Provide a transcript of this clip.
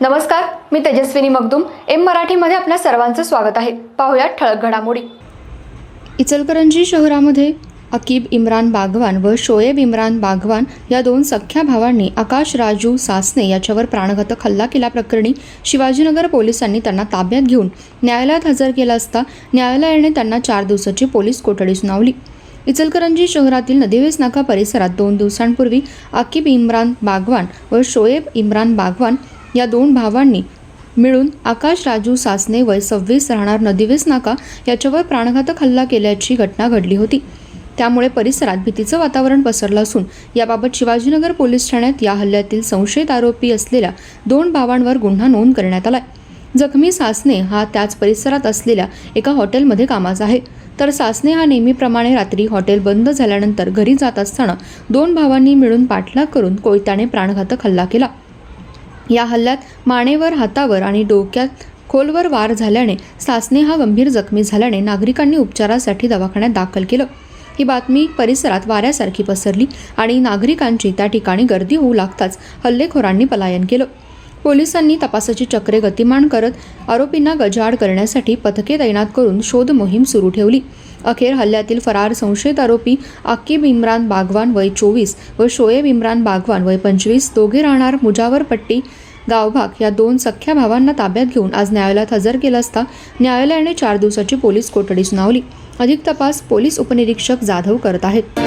नमस्कार मी तेजस्विनी मगदुम. एम मराठीमध्ये आपल्या सर्वांचं स्वागत आहे. पाहुयात ठळक घडामोडी. इचलकरंजी शहरामध्ये अकीब इम्रान बागवान व शोएब इम्रान बागवान या दोन सख्ख्या भावांनी आकाश राजू सासने याच्यावर प्राणघातक हल्ला केल्याप्रकरणी शिवाजीनगर पोलिसांनी त्यांना ताब्यात घेऊन न्यायालयात हजर केला असता न्यायालयाने त्यांना चार दिवसाची पोलीस कोठडी सुनावली. इचलकरंजी शहरातील नदीवेस नाका परिसरात दोन दिवसांपूर्वी अकीब इम्रान बागवान व शोएब इम्रान बागवान या दोन भावांनी मिळून आकाश राजू सासने वय सव्वीस राहणार नदीवेस नाका याच्यावर प्राणघातक हल्ला केल्याची घटना घडली होती. त्यामुळे परिसरात भीतीचं वातावरण पसरलं असून याबाबत शिवाजीनगर पोलीस ठाण्यात या हल्ल्यातील संशयित आरोपी असलेल्या दोन भावांवर गुन्हा नोंद करण्यात आलाय. जखमी सासने हा त्याच परिसरात असलेल्या एका हॉटेलमध्ये कामाचा आहे. तर सासने हा नेहमीप्रमाणे रात्री हॉटेल बंद झाल्यानंतर घरी जात असताना दोन भावांनी मिळून पाठलाग करून कोयत्याने प्राणघातक हल्ला केला. या हल्ल्यात मानेवर हातावर आणि डोक्यात खोलवर वार झाल्याने सासने हा गंभीर जखमी झाल्याने नागरिकांनी उपचारासाठी दवाखान्यात दाखल केलं. ही बातमी परिसरात वाऱ्यासारखी पसरली आणि नागरिकांची त्या ठिकाणी गर्दी होऊ लागताच हल्लेखोरांनी पलायन केलं. पोलिसांनी तपासाची चक्रे गतिमान करत आरोपींना गजाआड करण्यासाठी पथके तैनात करून शोध मोहीम सुरू ठेवली. अखेर हल्ल्यातील फरार संशयित आरोपी आकिब इम्रान बागवान वय चोवीस व शोएब इम्रान बागवान वय पंचवीस दोघे राहणार मुजावरपट्टी गावभाग या दोन सख्या भावांना ताब्यात घेऊन आज न्यायालयात हजर केलं असता न्यायालयाने चार दिवसाची पोलीस कोठडी सुनावली. अधिक तपास पोलीस उपनिरीक्षक जाधव करत आहेत.